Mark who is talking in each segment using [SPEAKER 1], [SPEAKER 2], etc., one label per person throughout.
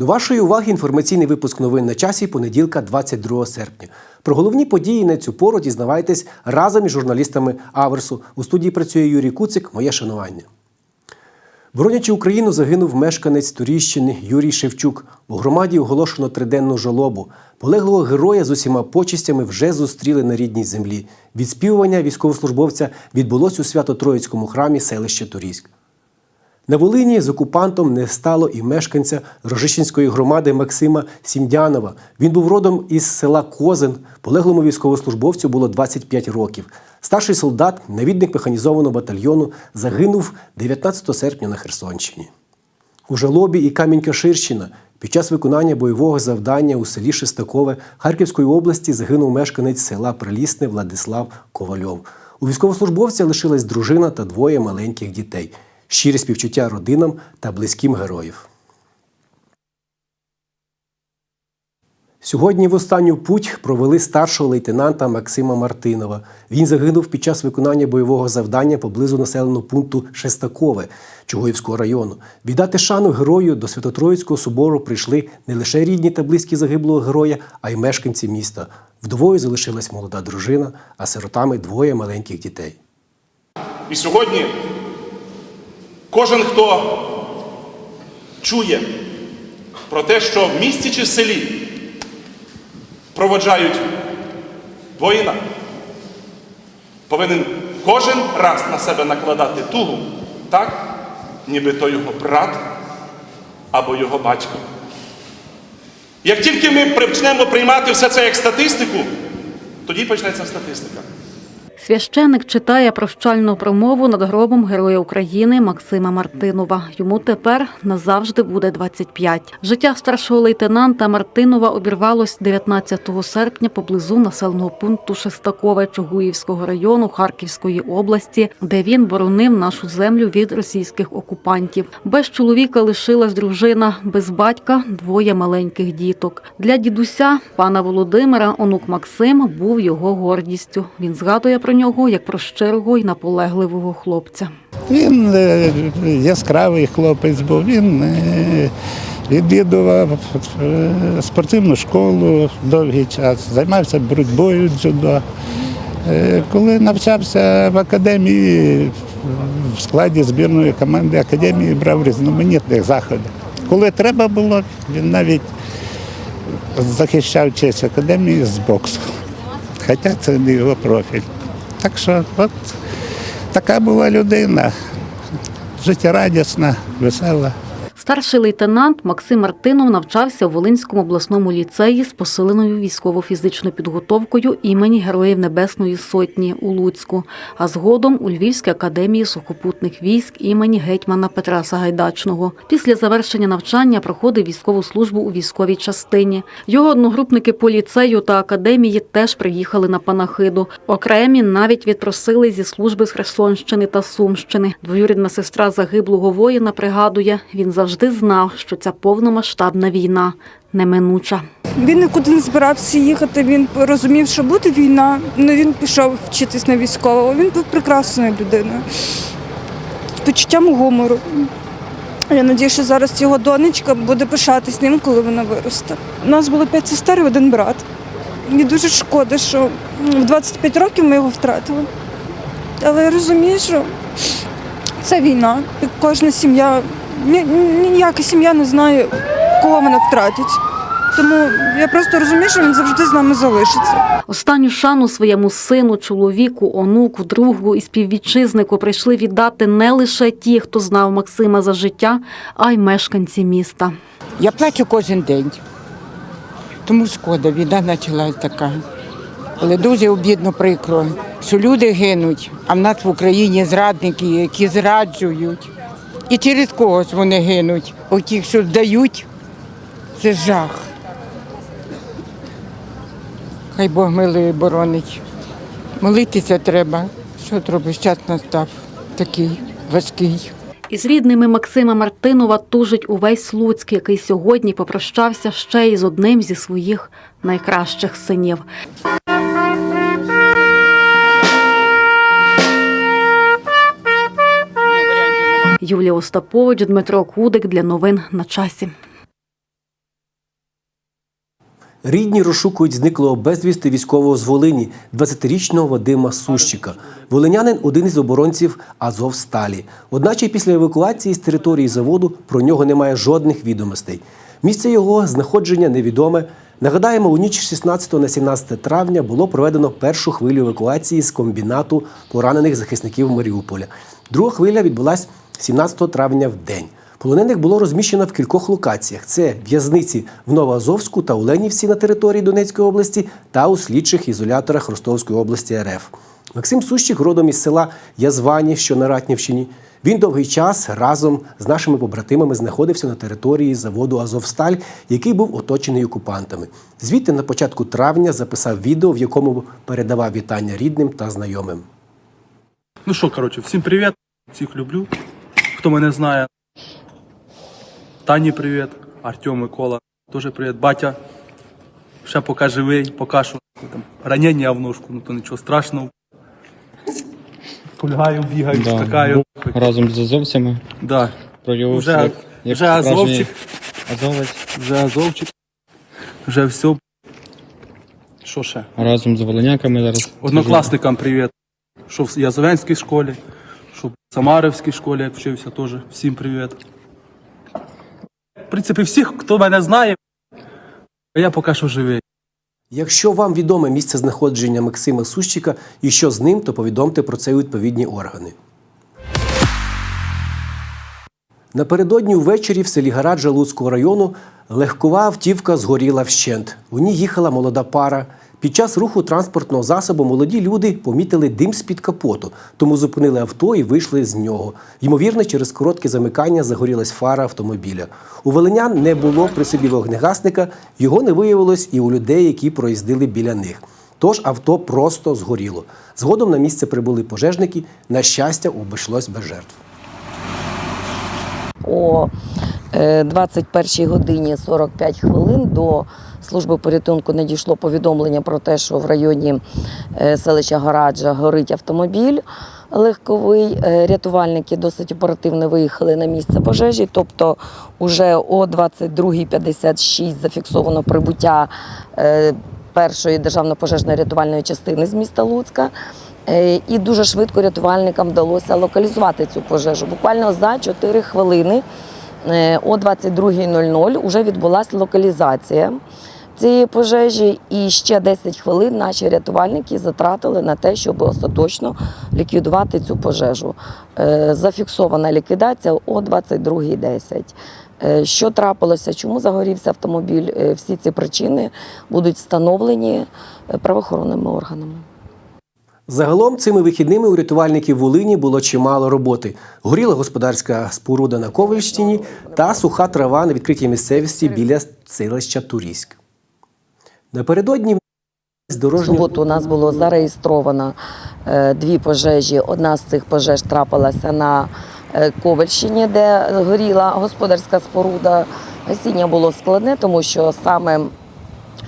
[SPEAKER 1] До вашої уваги інформаційний випуск новин на часі понеділка, 22 серпня. Про головні події на цю пору дізнавайтесь разом із журналістами Аверсу. У студії працює Юрій Куцик. Моє шанування. Боронячи Україну, загинув мешканець Туріщини Юрій Шевчук. У громаді оголошено триденну жалобу. Полеглого героя з усіма почистями вже зустріли на рідній землі. Відспівування військовослужбовця відбулось у Свято-Троїцькому храмі селища Турійськ. На Волині з окупантом не стало і мешканця Рожищенської громади Максима Сімдянова. Він був родом із села Козин. Полеглому військовослужбовцю було 25 років. Старший солдат, навідник механізованого батальйону, загинув 19 серпня на Херсонщині. У Жалобі і Камінь-Каширщина під час виконання бойового завдання у селі Шестакове Харківської області загинув мешканець села Прилісне Владислав Ковальов. У військовослужбовця лишилась дружина та двоє маленьких дітей. Щирі співчуття родинам та близьким героїв. Сьогодні в останню путь провели старшого лейтенанта Максима Мартинова. Він загинув під час виконання бойового завдання поблизу населеного пункту Шестакове Чугоївського району. Віддати шану герою до Святотроїцького собору прийшли не лише рідні та близькі загиблого героя, а й мешканці міста. Вдовою залишилась молода дружина, а сиротами двоє маленьких дітей.
[SPEAKER 2] І сьогодні кожен, хто чує про те, що в місті чи в селі проводжають воїна, повинен кожен раз на себе накладати тугу, так, ніби то його брат або його батько. Як тільки ми почнемо приймати все це як статистику, тоді почнеться статистика.
[SPEAKER 3] Священик читає прощальну промову над гробом Героя України Максима Мартинова. Йому тепер назавжди буде 25. Життя старшого лейтенанта Мартинова обірвалось 19 серпня поблизу населеного пункту Шестакове Чугуївського району Харківської області, де він боронив нашу землю від російських окупантів. Без чоловіка лишилась дружина, без батька двоє маленьких діток. Для дідуся пана Володимира онук Максим був його гордістю. Він згадує про нього як про щирого й наполегливого хлопця.
[SPEAKER 4] Він е, яскравий хлопець був, він е, відвідував е, спортивну школу довгий час, займався боротьбою дзюдо. Коли навчався в академії, в складі збірної команди академії брав різноманітних заходів. Коли треба було, він навіть захищав честь академії з боксу. Хоча це не його профіль. Так що от така була людина, життєрадісна, весела.
[SPEAKER 3] Старший лейтенант Максим Мартинов навчався у Волинському обласному ліцеї з посиленою військово-фізичною підготовкою імені Героїв Небесної Сотні у Луцьку, а згодом у Львівській академії сухопутних військ імені гетьмана Петра Сагайдачного. Після завершення навчання проходив військову службу у військовій частині. Його одногрупники по ліцею та академії теж приїхали на панахиду. Окремі навіть відпросили зі служби з Херсонщини та Сумщини. Двоюрідна сестра загиблого воїна пригадує, він завжди знав, що ця повномасштабна війна неминуча.
[SPEAKER 5] Він нікуди не збирався їхати. Він розумів, що буде війна. Ну він пішов вчитись на військового. Він був прекрасною людиною. з Почуттям гумору. Я сподіваюся, що зараз його донечка буде пишатись ним, коли вона виросте. У нас було п'ять сестер і один брат. Мені дуже шкода, що в 25 років ми його втратили. Але я розумію, що це війна. Кожна сім'я, ні- ніяка сім'я не знає, кого вона втратить. Тому я просто розумію, що він завжди з нами залишиться.
[SPEAKER 3] Останню шану своєму сину, чоловіку, онуку, другу і співвітчизнику прийшли віддати не лише ті, хто знав Максима за життя, а й мешканці міста.
[SPEAKER 6] Я плачу кожен день. Тому шкода, війна почалась така. Але дуже обідно прикро, що люди гинуть, а в нас в Україні зрадники, які зраджують. І через когось вони гинуть. Оті, що здають, це жах. Хай Бог милий боронить. Молитися треба. Що зробиш? Час настав такий важкий.
[SPEAKER 3] Із рідними Максима Мартинова тужить увесь Луцьк, який сьогодні попрощався ще із одним зі своїх найкращих синів. Юлія Остапович, Дмитро Кудик для новин на часі.
[SPEAKER 1] Рідні розшукують зниклого безвісти військового з Волині, 20-річного Вадима Сущика. Волинянин один із оборонців Азовсталі. Одначе після евакуації з території заводу про нього немає жодних відомостей. Місце його знаходження невідоме. Нагадаємо, у ніч 16 на 17 травня було проведено першу хвилю евакуації з комбінату поранених захисників Маріуполя. Друга хвиля відбулась 17 травня в день. Полонених було розміщено в кількох локаціях: це в'язниці в Новоазовську та Оленівці на території Донецької області та у слідчих ізоляторах Ростовської області РФ. Максим Сущик родом із села Язвані, що на Ратнівщині. Він довгий час разом з нашими побратимами знаходився на території заводу Азовсталь, який був оточений окупантами. Звідти на початку травня записав відео, в якому передавав вітання рідним та знайомим.
[SPEAKER 7] Ну що, коротше, всім привіт, всіх люблю. Хто мене знає. Тані привіт, Артем Микола. Теж привіт. Батя. Ще поки живий, поки що там ранення в ножку, ну то нічого страшного. Пульгаю, бігаю,
[SPEAKER 8] Да.
[SPEAKER 7] скакаю.
[SPEAKER 8] разом з азовцями
[SPEAKER 7] Да.
[SPEAKER 8] проявився
[SPEAKER 7] Вже,
[SPEAKER 8] як, як
[SPEAKER 7] вже азовчик,
[SPEAKER 8] азовець
[SPEAKER 7] вже азовчик, вже все. Що ще?
[SPEAKER 8] разом з волоняками зараз.
[SPEAKER 7] Однокласникам привіт. Що в Язовенській школі, що в Самарівській школі як вчився теж. Всім привіт. В принципі, всіх, хто мене знає, я поки що живий.
[SPEAKER 1] Якщо вам відоме місце знаходження Максима Сущика і що з ним, то повідомте про це відповідні органи. Напередодні ввечері в селі Гараджа Луцького району легкова автівка згоріла вщент. У ній їхала молода пара. Під час руху транспортного засобу молоді люди помітили дим з-під капоту, тому зупинили авто і вийшли з нього. Ймовірно, через коротке замикання загорілась фара автомобіля. У волинян не було при собі вогнегасника, його не виявилось і у людей, які проїздили біля них. Тож авто просто згоріло. Згодом на місце прибули пожежники. На щастя, обійшлось без жертв.
[SPEAKER 9] О е, 21 годині 45 хвилин до служби порятунку надійшло повідомлення про те, що в районі е, селища Гораджа горить автомобіль легковий. Е, Рятувальники досить оперативно виїхали на місце пожежі. Тобто, уже о 22.56 зафіксовано прибуття е, першої державно-пожежної рятувальної частини з міста Луцька. І дуже швидко рятувальникам вдалося локалізувати цю пожежу. Буквально за 4 хвилини о 22.00 вже відбулася локалізація цієї пожежі, і ще 10 хвилин наші рятувальники затратили на те, щоб остаточно ліквідувати цю пожежу. Е, Зафіксована ліквідація о 22.10. Е, Що трапилося, чому загорівся автомобіль? е, Всі ці причини будуть встановлені е, правоохоронними органами.
[SPEAKER 1] Загалом цими вихідними у рятувальників Волині було чимало роботи. Горіла господарська споруда на Ковальщині та суха трава на відкритій місцевості біля селища Турійськ. Напередодні з
[SPEAKER 9] суботу у нас було зареєстровано е, дві пожежі. Одна з цих пожеж трапилася на е, Ковальщині, де горіла господарська споруда. Гасіння було складне, тому що саме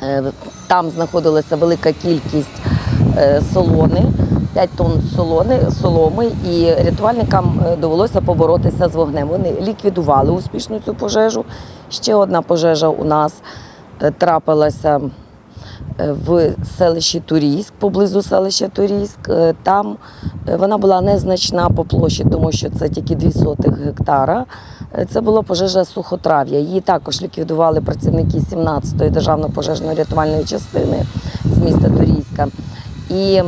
[SPEAKER 9] е, там знаходилася велика кількість солони, 5 тонн солони, соломи, і рятувальникам е, довелося поборотися з вогнем. Вони ліквідували успішно цю пожежу. Ще одна пожежа у нас е, трапилася е, в селищі Турійськ, поблизу селища Турійськ. Е, Там е, вона була незначна по площі, тому що це тільки 2 сотих гектара. Е, Це була пожежа сухотрав'я. Її також ліквідували працівники 17-ї державної пожежної рятувальної частини з міста Турійська. І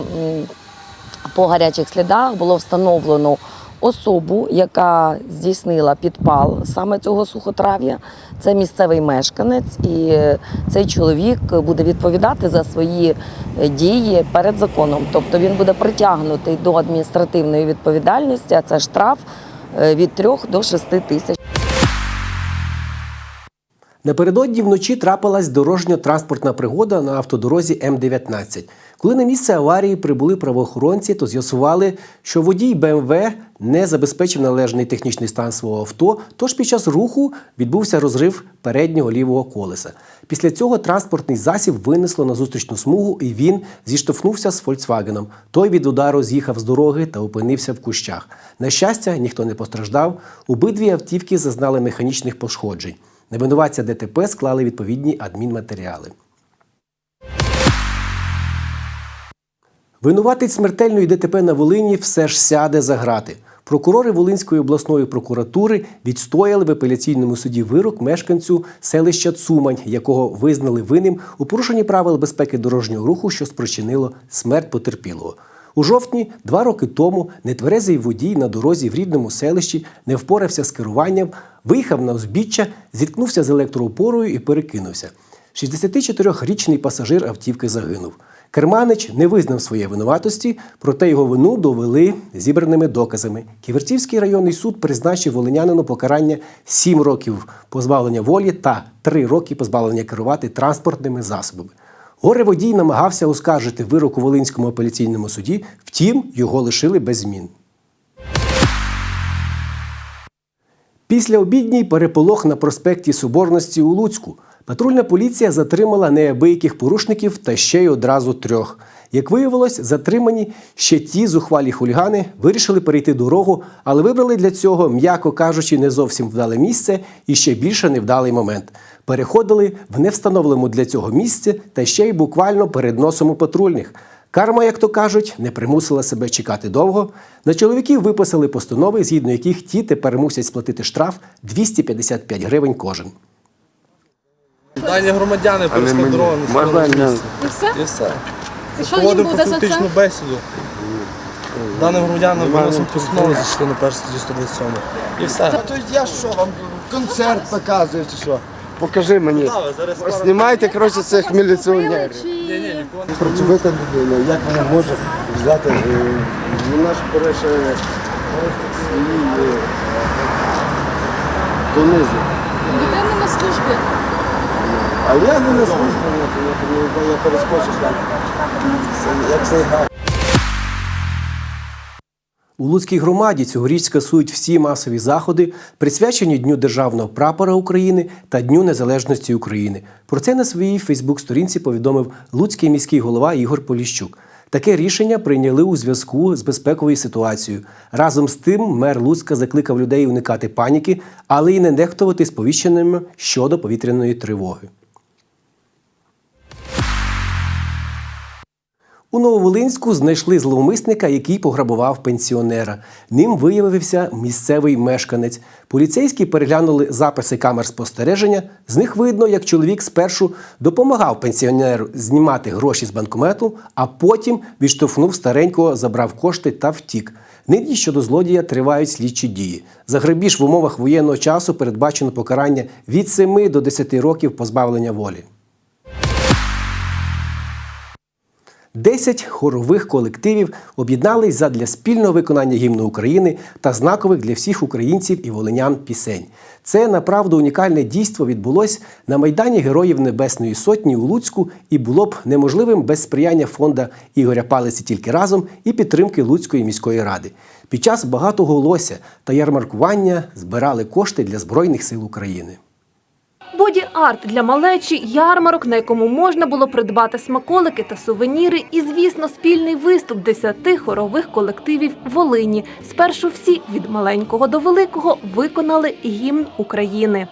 [SPEAKER 9] по гарячих слідах було встановлено особу, яка здійснила підпал саме цього сухотрав'я. Це місцевий мешканець, і цей чоловік буде відповідати за свої е, дії перед законом. Тобто він буде притягнутий до адміністративної відповідальності, а це штраф е, від 3 до 6 тисяч.
[SPEAKER 1] Напередодні вночі трапилась дорожньо-транспортна пригода на автодорозі М-19. Коли на місце аварії прибули правоохоронці, то з'ясували, що водій БМВ не забезпечив належний технічний стан свого авто, тож під час руху відбувся розрив переднього лівого колеса. Після цього транспортний засіб винесло на зустрічну смугу, і він зіштовхнувся з Фольксвагеном. Той від удару з'їхав з дороги та опинився в кущах. На щастя, ніхто не постраждав. Обидві автівки зазнали механічних пошкоджень. На винуватця ДТП склали відповідні адмінматеріали. Винуватець смертельної ДТП на Волині все ж сяде за грати. Прокурори Волинської обласної прокуратури відстояли в апеляційному суді вирок мешканцю селища Цумань, якого визнали винним у порушенні правил безпеки дорожнього руху, що спричинило смерть потерпілого. У жовтні, два роки тому, нетверезий водій на дорозі в рідному селищі не впорався з керуванням, виїхав на узбіччя, зіткнувся з електроопорою і перекинувся. 64-річний пасажир автівки загинув. Керманич не визнав своєї винуватості, проте його вину довели зібраними доказами. Ківерцівський районний суд призначив волинянину покарання 7 років позбавлення волі та 3 роки позбавлення керувати транспортними засобами. Горе водій намагався оскаржити вирок у Волинському апеляційному суді, втім, його лишили без змін. Після обідній переполох на проспекті Соборності у Луцьку. Патрульна поліція затримала неабияких порушників та ще й одразу трьох. Як виявилось, затримані ще ті зухвалі хулігани вирішили перейти дорогу, але вибрали для цього, м'яко кажучи, не зовсім вдале місце і ще більше невдалий момент. Переходили в невстановленому для цього місце та ще й буквально перед носом у патрульних. Карма, як то кажуть, не примусила себе чекати довго. На чоловіків виписали постанови, згідно яких ті тепер мусять сплатити штраф 255 гривень кожен.
[SPEAKER 10] Дані громадяни перейшли дорогу на своєму місці.
[SPEAKER 11] І все?
[SPEAKER 10] І все.
[SPEAKER 11] І що їм буде за
[SPEAKER 10] профілактичну
[SPEAKER 11] це?
[SPEAKER 10] бесіду. Даним громадянам виносимо постанову за частину 1 статті 127. І все.
[SPEAKER 12] То я що вам концерт показую чи що? Покажи мені. Знімайте, коротше, цих міліціонерів. Працьовита людина, як вона може взяти, е, вона ж бере свої е, донизу.
[SPEAKER 11] Людина на службі.
[SPEAKER 12] А я не на службу, я, я там. Як цей.
[SPEAKER 1] У Луцькій громаді цьогоріч скасують всі масові заходи, присвячені Дню Державного прапора України та Дню Незалежності України. Про це на своїй Фейсбук-сторінці повідомив Луцький міський голова Ігор Поліщук. Таке рішення прийняли у зв'язку з безпековою ситуацією. Разом з тим, мер Луцька закликав людей уникати паніки, але й не нехтувати сповіщеннями щодо повітряної тривоги. У Нововолинську знайшли зловмисника, який пограбував пенсіонера. Ним виявився місцевий мешканець. Поліцейські переглянули записи камер спостереження. З них видно, як чоловік спершу допомагав пенсіонеру знімати гроші з банкомету, а потім відштовхнув старенького, забрав кошти та втік. Нині щодо злодія тривають слідчі дії. За грабіж в умовах воєнного часу передбачено покарання від 7 до 10 років позбавлення волі. Десять хорових колективів об'єднались задля спільного виконання гімну України та знакових для всіх українців і волинян пісень. Це направду унікальне дійство відбулось на Майдані Героїв Небесної Сотні у Луцьку і було б неможливим без сприяння фонда Ігоря Палиці тільки разом і підтримки Луцької міської ради. Під час багатоголосся та ярмаркування збирали кошти для Збройних сил України.
[SPEAKER 11] Боді-арт для малечі, ярмарок, на якому можна було придбати смаколики та сувеніри, і, звісно, спільний виступ десяти хорових колективів Волині. Спершу всі від маленького до великого виконали гімн України.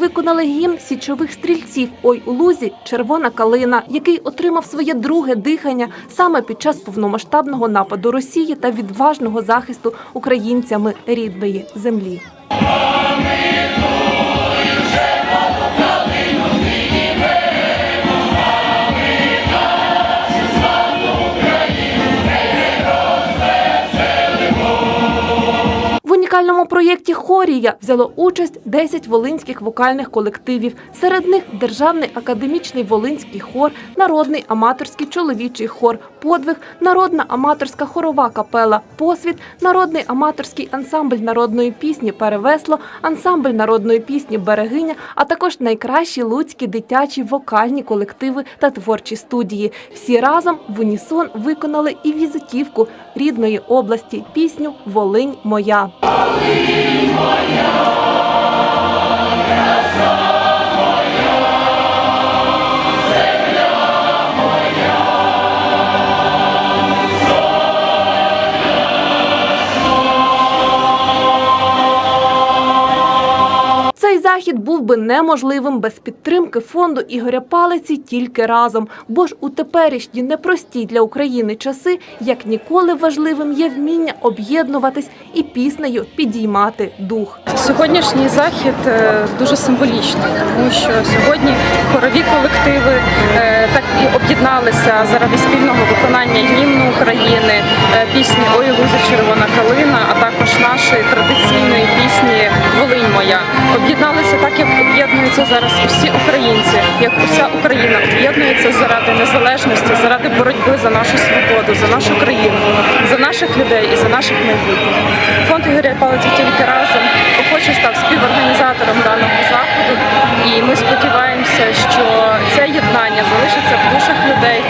[SPEAKER 11] Виконали гімн січових стрільців Ой у лузі Червона калина, який отримав своє друге дихання саме під час повномасштабного нападу Росії та відважного захисту українцями рідної землі. В унікальному проєкті Хорія взяло участь 10 волинських вокальних колективів. Серед них Державний академічний волинський хор, народний аматорський чоловічий хор, подвиг, народна аматорська хорова капела, посвіт, народний аматорський ансамбль народної пісні Перевесло, ансамбль народної пісні Берегиня, а також найкращі луцькі дитячі вокальні колективи та творчі студії. Всі разом в унісон виконали і візитівку рідної області пісню Волинь моя. Цей захід був би неможливим без підтримки фонду Ігоря Палиці тільки разом. Бо ж у теперішні непрості для України часи, як ніколи важливим є вміння об'єднуватись і піснею підіймати дух.
[SPEAKER 13] Сьогоднішній захід е, дуже символічний, тому що сьогодні хорові колективи е, так і об'єдналися заради спільного виконання гімну України, е, пісні Ой, лузі червона калина, а також нашої традиційної пісні Волинь моя. Об'єдналися так, як об'єднуються зараз усі українці, як уся Україна об'єднується заради незалежності, заради боротьби за нашу свободу, за нашу країну, за наших людей і за наших майбутніх. Фонд Ігоря Палиці тільки разом охоче став співорганізатором даного заходу, і ми сподіваємося, що це єднання залишиться в душах людей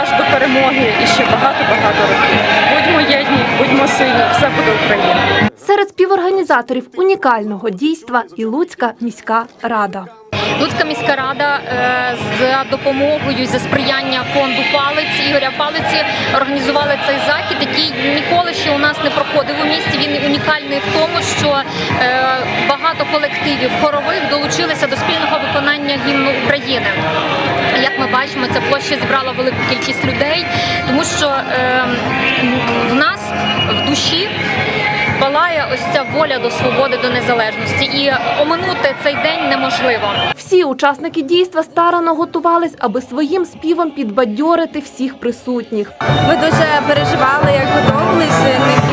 [SPEAKER 13] аж до перемоги і ще багато-багато років. Будьмо єдні, будьмо сильні, все буде Україна.
[SPEAKER 11] Співорганізаторів унікального дійства і Луцька міська рада.
[SPEAKER 14] Луцька міська рада е, за допомогою за сприяння фонду Палиць Ігоря Палиці організували цей захід, який ніколи ще у нас не проходив у місті. Він унікальний в тому, що е, багато колективів хорових долучилися до спільного виконання гімну України. Як ми бачимо, ця площа зібрала велику кількість людей, тому що е, в нас в душі палає ось ця воля до свободи, до незалежності, і оминути цей день неможливо.
[SPEAKER 11] Всі учасники дійства старано готувались, аби своїм співом підбадьорити всіх присутніх.
[SPEAKER 5] Ми дуже переживали, як готувалися, не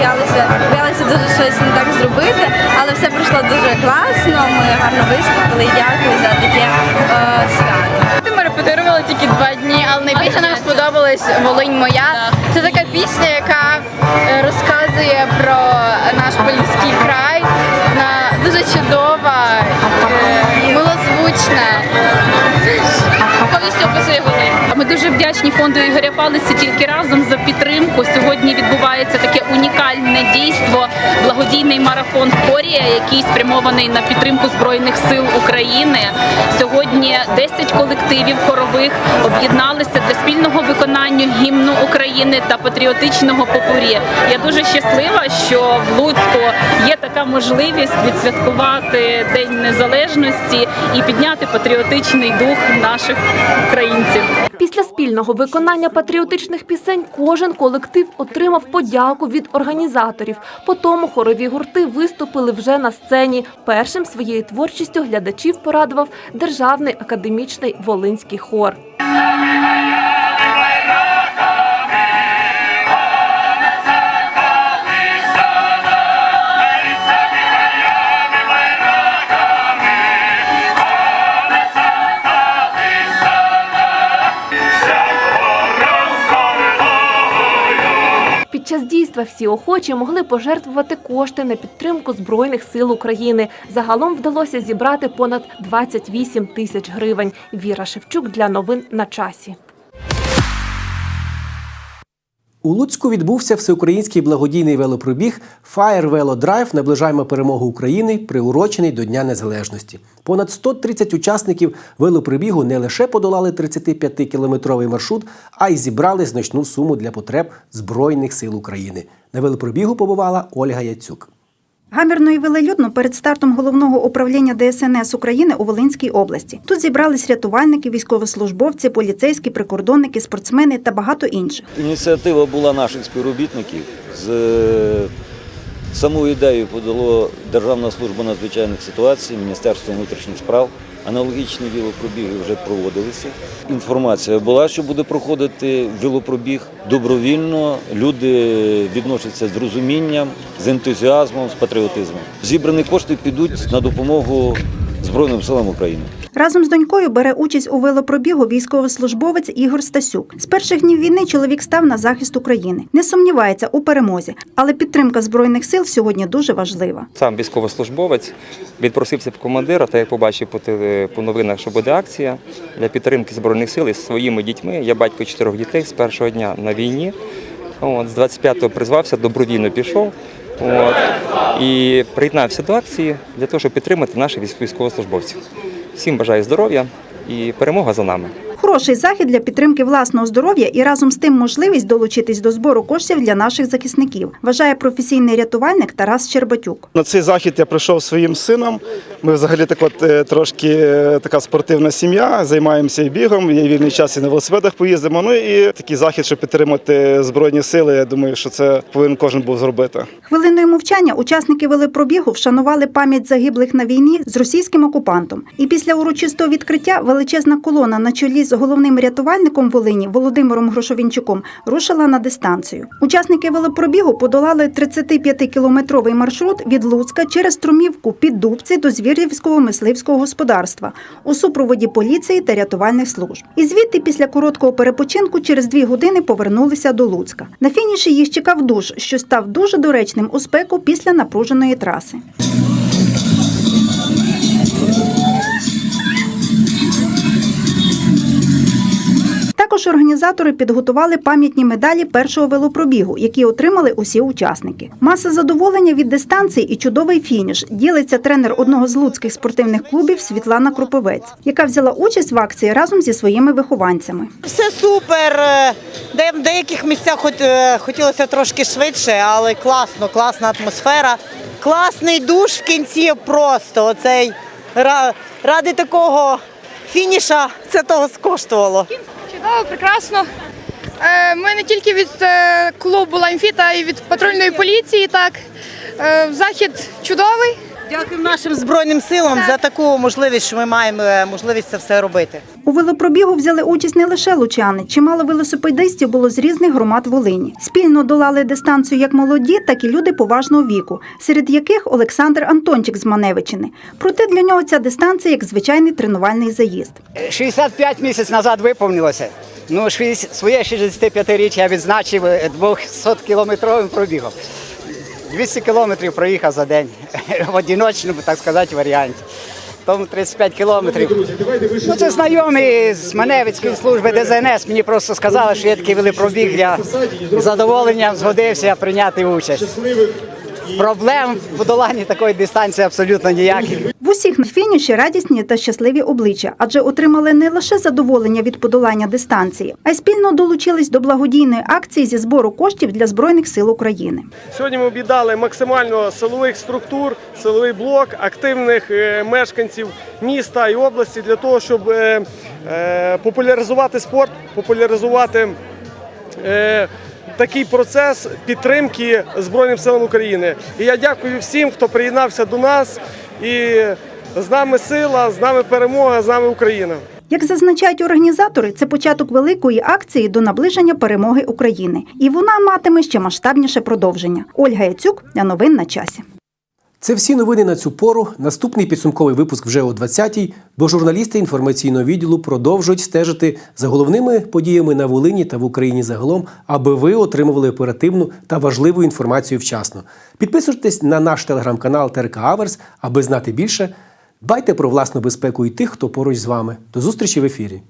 [SPEAKER 5] дуже
[SPEAKER 13] вдячні фонду Ігоря Палиці тільки разом за підтримку. Сьогодні відбувається таке унікальне дійство, благодійний марафон Хорія, який спрямований на підтримку збройних сил України. Сьогодні 10 колективів хорових об'єдналися для спільного виконання гімну України та патріотичного попурі. Я дуже щаслива, що в Луцьку є така можливість відсвяткувати День Незалежності і підняти патріотичний дух наших українців.
[SPEAKER 11] Після спільного виконання патріотичних пісень кожен колектив отримав подяку від організаторів. По тому хорові гурти виступили вже на сцені. Першим своєю творчістю глядачів порадував Державний академічний Волинський хор. Час дійства всі охочі могли пожертвувати кошти на підтримку Збройних сил України. Загалом вдалося зібрати понад 28 тисяч гривень. Віра Шевчук для новин на часі.
[SPEAKER 1] У Луцьку відбувся всеукраїнський благодійний велопробіг Fire Velo Drive Наближаємо перемогу України, приурочений до Дня Незалежності. Понад 130 учасників велопробігу не лише подолали 35-кілометровий маршрут, а й зібрали значну суму для потреб Збройних сил України. На велопробігу побувала Ольга Яцюк.
[SPEAKER 15] Гамірно і велелюдно перед стартом головного управління ДСНС України у Волинській області. Тут зібрались рятувальники, військовослужбовці, поліцейські, прикордонники, спортсмени та багато інших.
[SPEAKER 16] Ініціатива була наших співробітників. З е, саму ідею подало Державна служба надзвичайних ситуацій, Міністерство внутрішніх справ. Аналогічні велопробіги вже проводилися. Інформація була, що буде проходити велопробіг. Добровільно люди відносяться з розумінням, з ентузіазмом, з патріотизмом. Зібрані кошти підуть на допомогу Збройним силам України.
[SPEAKER 15] Разом з донькою бере участь у велопробігу військовослужбовець Ігор Стасюк. З перших днів війни чоловік став на захист України. Не сумнівається у перемозі, але підтримка збройних сил сьогодні дуже важлива.
[SPEAKER 17] Сам військовослужбовець відпросився в командира, та як побачив по, новинах, що буде акція для підтримки збройних сил із своїми дітьми. Я батько чотирьох дітей з першого дня на війні. От, з 25-го призвався, добровільно пішов. От, і приєднався до акції для того, щоб підтримати наших військ- військовослужбовців. Всім бажаю здоров'я і перемога за нами.
[SPEAKER 15] Хороший захід для підтримки власного здоров'я і разом з тим можливість долучитись до збору коштів для наших захисників, вважає професійний рятувальник Тарас Щербатюк.
[SPEAKER 18] На цей захід я прийшов зі своїм сином. Ми взагалі так от е, трошки е, така спортивна сім'я, займаємося і бігом, є вільний час і на велосипедах поїздимо. Ну і такий захід, щоб підтримати збройні сили. Я думаю, що це повинен кожен був зробити.
[SPEAKER 15] Хвилиною мовчання учасники велопробігу вшанували пам'ять загиблих на війні з російським окупантом. І після урочистого відкриття величезна колона на чолі з головним рятувальником Волині Володимиром Грошовінчуком рушила на дистанцію. Учасники велопробігу подолали 35-кілометровий маршрут від Луцька через Трумівку під Дубці до Звір'ївського мисливського господарства у супроводі поліції та рятувальних служб. І звідти після короткого перепочинку через дві години повернулися до Луцька. На фініші їх чекав душ, що став дуже доречним у спеку після напруженої траси. Також організатори підготували пам'ятні медалі першого велопробігу, які отримали усі учасники. Маса задоволення від дистанції і чудовий фініш ділиться тренер одного з луцьких спортивних клубів Світлана Круповець, яка взяла участь в акції разом зі своїми вихованцями.
[SPEAKER 19] Все супер. е, в деяких місцях е, хотілося трошки швидше, але класно, класна атмосфера. Класний душ в кінці просто. Оцей ради такого фініша це того скоштувало.
[SPEAKER 20] Чудово, прекрасно. Е, Ми не тільки від е, клубу Лаймфіт, а й від патрульної поліції. Так Е, захід чудовий.
[SPEAKER 19] Дякую нашим збройним силам за таку можливість, що ми маємо можливість це все робити.
[SPEAKER 15] У велопробігу взяли участь не лише лучани. Чимало велосипедистів було з різних громад Волині. Спільно долали дистанцію як молоді, так і люди поважного віку, серед яких Олександр Антончик з Маневичини. Проте для нього ця дистанція як звичайний тренувальний заїзд.
[SPEAKER 21] 65 місяців назад виповнилося. Ну, своє 65-річчя я відзначив 200-кілометровим пробігом. 200 кілометрів проїхав за день в одиночному, так сказати, варіанті. Тому 35 кілометрів. Ну, це знайомі з Маневицької служби ДЗНС. Мені просто сказали, що є такий велипробіг. Я з задоволенням згодився прийняти участь. Проблем в подоланні такої дистанції абсолютно ніяких.
[SPEAKER 15] В усіх на фініші радісні та щасливі обличчя, адже отримали не лише задоволення від подолання дистанції, а й спільно долучились до благодійної акції зі збору коштів для збройних сил України.
[SPEAKER 22] Сьогодні ми об'єднали максимально силових структур, силовий блок, активних е, мешканців міста і області для того, щоб е, е, популяризувати спорт, популяризувати такий процес підтримки Збройним силам України. І я дякую всім, хто приєднався до нас. І з нами сила, з нами перемога, з нами Україна.
[SPEAKER 15] Як зазначають організатори, це початок великої акції до наближення перемоги України, і вона матиме ще масштабніше продовження. Ольга Яцюк для новин на часі.
[SPEAKER 1] Це всі новини на цю пору. Наступний підсумковий випуск вже о 20-й, бо журналісти інформаційного відділу продовжують стежити за головними подіями на Волині та в Україні загалом, аби ви отримували оперативну та важливу інформацію вчасно. Підписуйтесь на наш телеграм-канал ТРК Аверс, аби знати більше. Дбайте про власну безпеку і тих, хто поруч з вами. До зустрічі в ефірі.